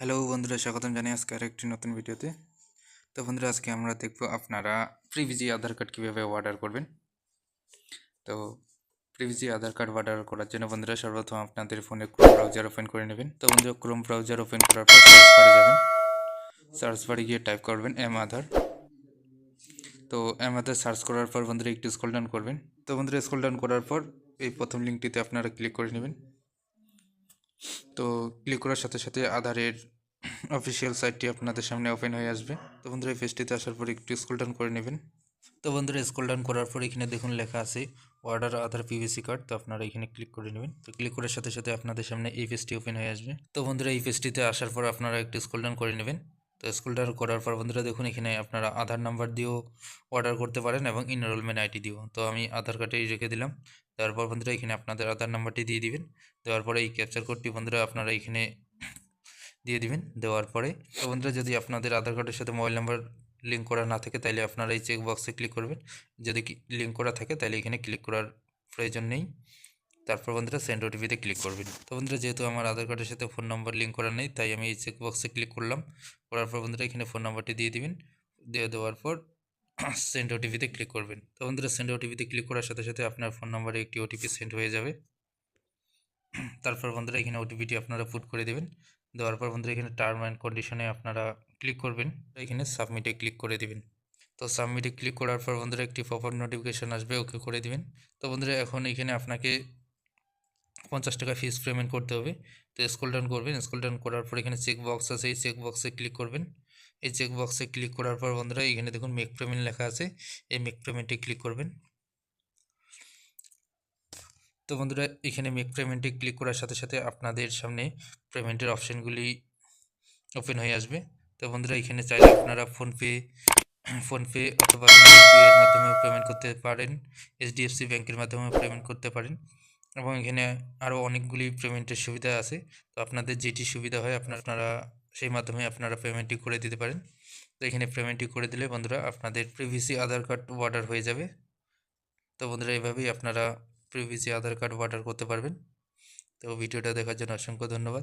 Hello বন্ধুরা, স্বাগতম জানাই আজকে আর একটি নতুন ভিডিওতে। তো বন্ধুরা, আজকে আমরা দেখব আপনারা প্রিভিজি আধার কার্ড কীভাবে অর্ডার করবেন। তো প্রিভিজি আধার কার্ড অর্ডার করার জন্য বন্ধুরা, সর্বপ্রথম আপনাদের ফোনে ক্রোম ব্রাউজার ওপেন করে নেবেন। তো বন্ধুরা ক্রোম ব্রাউজার ওপেন করার পর সার্চ বারে যাবেন। সার্চ বারে গিয়ে টাইপ করবেন এম আধার তো এম আধার সার্চ করার পর বন্ধুরা, একটু স্ক্রল ডাউন করবেন। তো বন্ধুরা স্ক্রল ডাউন করার পর এই প্রথম লিঙ্কটিতে আপনারা ক্লিক করে নেবেন। তো ক্লিক করার সাথে সাথে আধারের অফিসিয়াল সাইটটি আপনাদের সামনে ওপেন হয়ে আসবে। তো বন্ধুরা, এই পেজটিতে আসার পর একটু স্কুল ডাউন করে নেবেন। তো বন্ধুরা স্কুল ডাউন করার পর এখানে দেখুন লেখা আছে অর্ডার আধার পিভিসি কার্ড তো আপনারা এখানে ক্লিক করে নেবেন। তো ক্লিক করার সাথে সাথে আপনাদের সামনে এই পেজটি ওপেন হয়ে আসবে। তো বন্ধুরা, এই পেজটিতে আসার পর আপনারা একটু স্কুল ডাউন করে নেবেন। তো স্কুল ডাউন করার পর বন্ধুরা, দেখুন এখানে আপনারা আধার নাম্বার দিয়েও অর্ডার করতে পারেন এবং ইনরোলমেন্ট আইডি দিয়েও। তো আমি আধার কার্ডেই রেখে দিলাম। তারপর বন্ধুরা এখানে আপনাদের আধার নাম্বারটি দিয়ে দিবেন। দেওয়ার পরে এই ক্যাপচার কোডটি বন্ধুরা আপনারা এখানে দিয়ে দিবেন। দেওয়ার পরে তো বন্ধুরা যদি আপনাদের আধার কার্ডের সাথে মোবাইল নাম্বার লিঙ্ক করা না থাকে তাহলে আপনারা এই চেক বক্সে ক্লিক করবেন। যদি লিঙ্ক করা থাকে তাহলে এখানে ক্লিক করার প্রয়োজন নেই। তারপর বন্ধুরা সেন্ড ওটিপিতে ক্লিক করবেন। তো বন্ধুরা যেহেতু আমার আধার কার্ডের সাথে ফোন নাম্বার লিঙ্ক করা নেই তাই আমি এই চেক বক্সে ক্লিক করলাম। করার পর বন্ধুরা এখানে ফোন নাম্বারটি দিয়ে দিবেন। দিয়ে দেওয়ার পর সেন্ড ওটিপিতে ক্লিক করবেন। তো বন্ধুরা সেন্ড ওটিপিতে ক্লিক করার সাথে সাথে আপনার ফোন নাম্বারে একটি ওটিপি সেন্ড হয়ে যাবে। তারপর বন্ধুরা, এখানে ওটিপিটি আপনারা পুট করে দেবেন। দেওয়ার পর বন্ধুরা, এখানে টার্ম অ্যান্ড কন্ডিশনে আপনারা ক্লিক করবেন। এখানে সাবমিটে ক্লিক করে দেবেন। তো সাবমিটে ক্লিক করার পর বন্ধুরা, একটি পপার নোটিফিকেশান আসবে, ওকে করে দিবেন। তো বন্ধুরা, এখন এখানে আপনাকে পঞ্চাশ টাকা ফিস পেমেন্ট করতে হবে। তো স্কুল ডাউন করবেন। স্কুল ডাউন করার পর এখানে চেক বক্স আছে। এই চেক বক্সে ক্লিক করবেন। এই চেক বক্সে ক্লিক করার পর বন্ধুরা এখানে দেখুন মেক পেমেন্ট লেখা আছে। এই মেক পেমেন্টে ক্লিক করবেন। তো বন্ধুরা এখানে মেক পেমেন্টে ক্লিক করার সাথে সাথে আপনাদের সামনে পেমেন্টের অপশানগুলি ওপেন হয়ে আসবে। তো বন্ধুরা এখানে চাইলে আপনারা ফোনপে ফোনপে অথবা এর মাধ্যমেও পেমেন্ট করতে পারেন। এইচডিএফসি ব্যাংকের মাধ্যমেও পেমেন্ট করতে পারেন। এবং এখানে আরও অনেকগুলি পেমেন্টের সুবিধা আছে। তো আপনাদের যেটি সুবিধা হয় আপনারা সেই মাধ্যমে আপনারা পেমেন্টটি করে দিতে পারেন। তো এখানে পেমেন্টটি করে দিলে বন্ধুরা আপনাদের প্রিভিসি আধার কার্ড অর্ডার হয়ে যাবে। তো বন্ধুরা এইভাবেই আপনারা প্রিভিসি আধার কার্ড অর্ডার করতে পারবেন। তো ভিডিওটা দেখার জন্য অসংখ্য ধন্যবাদ।